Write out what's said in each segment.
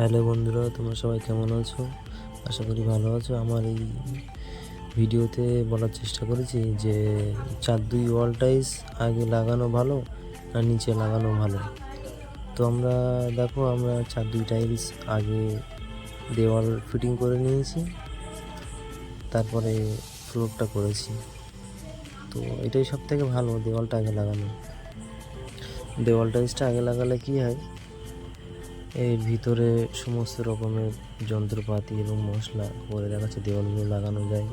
Hello বন্ধুরা, তোমরা সবাই কেমন আছো? আশা করি ভালো আছো। আমার এই ভিডিওতে বলার চেষ্টা করেছি যে, চার দুই ওয়াল টাইস আগে লাগানো ভালো না নিচে লাগানো ভালো? তো আমরা, দেখো, আমরা চার দুই টাইলস আগে দেওয়াল ফিটিং করে নিয়েছি, তারপরে ফ্লোরটা করেছি। তো এটাই সব থেকে ভালো দেওয়ালটা আগে লাগানো। দেওয়াল টাইলসটা আগে লাগালে কি হয়? এর ভিতরে সমস্ত রকমের যন্ত্রপাতি এবং মশলা করে দেখাচ্ছে, দেওয়ালগুলো লাগানো যায়,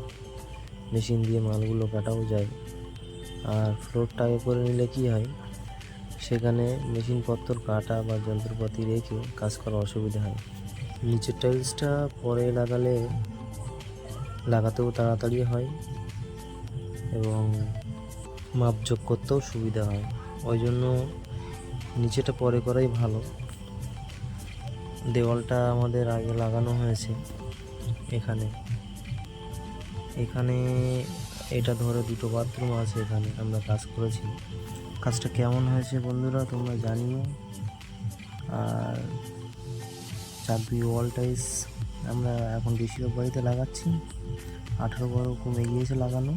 মেশিন দিয়ে মালগুলো কাটাও যায়। আর ফ্লোরটা করে নিলে কি হয়, সেখানে মেশিনপত্র কাটা বা যন্ত্রপাতি রেখে কাজ করা অসুবিধা হয়। নিচের টাইলসটা পরে লাগালে, লাগাতেও তাড়াতাড়ি হয় এবং মাপযোগ করতেও সুবিধা হয়। ওই জন্য নিচেটা পরে করাই ভালো। দেওয়ালটা আমাদের আগে লাগানো হয়েছে, এখানে। এখানে এটা ধরে দুটো বাথরুম আছে এখানে, আমরা কাজ করেছি। কাজটা কেমন হয়েছে বন্ধুরা তোমরা জানিও। আর দুই ওয়াল টাইস আমরা এখন বেশিরভাগ বাড়িতে লাগাচ্ছি। আঠেরো বারো কমে গিয়েছে লাগানো।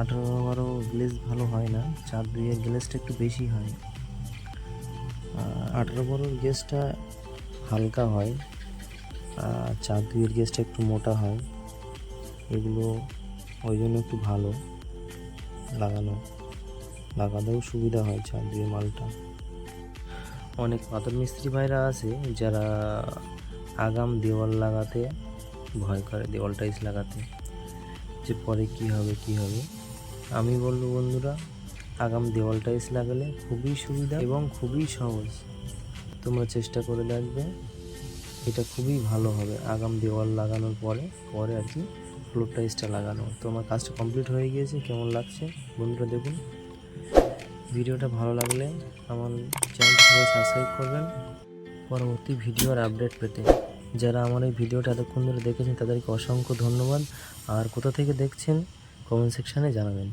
আঠেরো বারো গ্লেজ ভালো হয় না চার দুইয়ের গ্লেজটা একটু বেশি হয়। আঠেরো বারোর গ্যাসটা হালকা হয় চার দুইয়ের গ্যাসটা একটু মোটা হয়, এগুলো ওই জন্য একটু ভালো লাগানো, লাগাতেও সুবিধা হয় চার দুইয়ের মালটা। অনেক পাথর মিস্ত্রি ভাইরা আছে যারা আগাম দেওয়াল লাগাতে ভয় করে, দেওয়াল টাইস লাগাতে, যে পরে কি হবে কি হবে। আমি বলব বন্ধুরা, আগাম দেওয়াল টাইস লাগালে খুবই সুবিধা এবং খুবই সহজ। তোমরা চেষ্টা করে দেখবে। এটা খুবই ভালো হবে আগাম দেওয়াল লাগানোর পরে পরে আর কি ফ্লোর টাইসটা লাগানো। তো আমার কাজটা কমপ্লিট হয়ে গিয়েছে, কেমন লাগছে বন্ধুরা দেখুন। ভিডিওটা ভালো লাগলে আমার চ্যানেলটা সবাই সাবস্ক্রাইব করবেন। পরবর্তী ভিডিওর আপডেট পেতে। যারা আমার এই ভিডিওটা এতক্ষণ ধরে দেখেছেন, তাদেরকে অসংখ্য ধন্যবাদ। আর কোথা থেকে দেখছেন কমেন্ট সেকশানে জানাবেন।